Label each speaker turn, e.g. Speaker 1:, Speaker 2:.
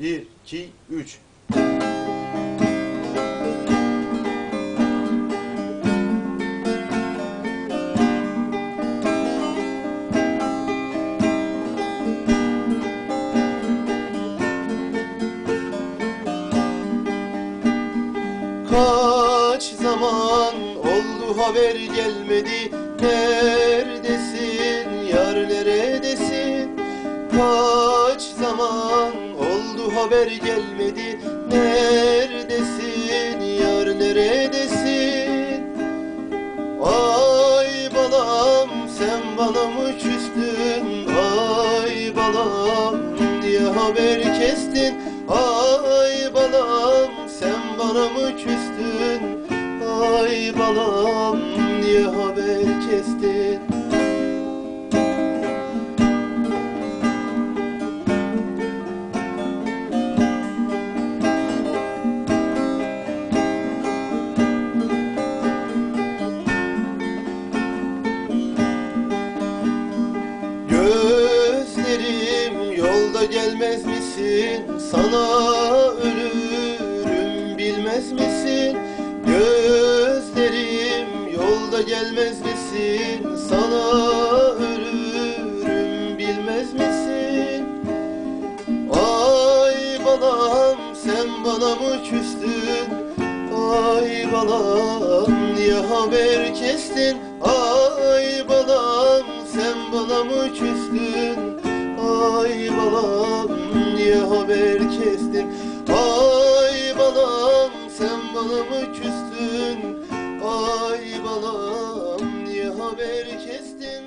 Speaker 1: Bir, iki, üç. Kaç zaman oldu haber gelmedi? Neredesin? Yar neredesin? Kaç zaman haber gelmedi. Neredesin yar neredesin? Ay balam sen bana mı küstün? Ay balam diye haber kestin. Ay balam sen bana mı küstün? Ay balam niye haber kestin yolda gelmez misin? Sana ölürüm bilmez misin? Gözlerim yolda gelmez misin? Sana ölürüm bilmez misin? Ay balam sen bana mı küstün? Ay balam niye haber kestin? Ay balam niye haber kestin? Ay balam sen bana mı küstün? Ay balam niye haber kestin?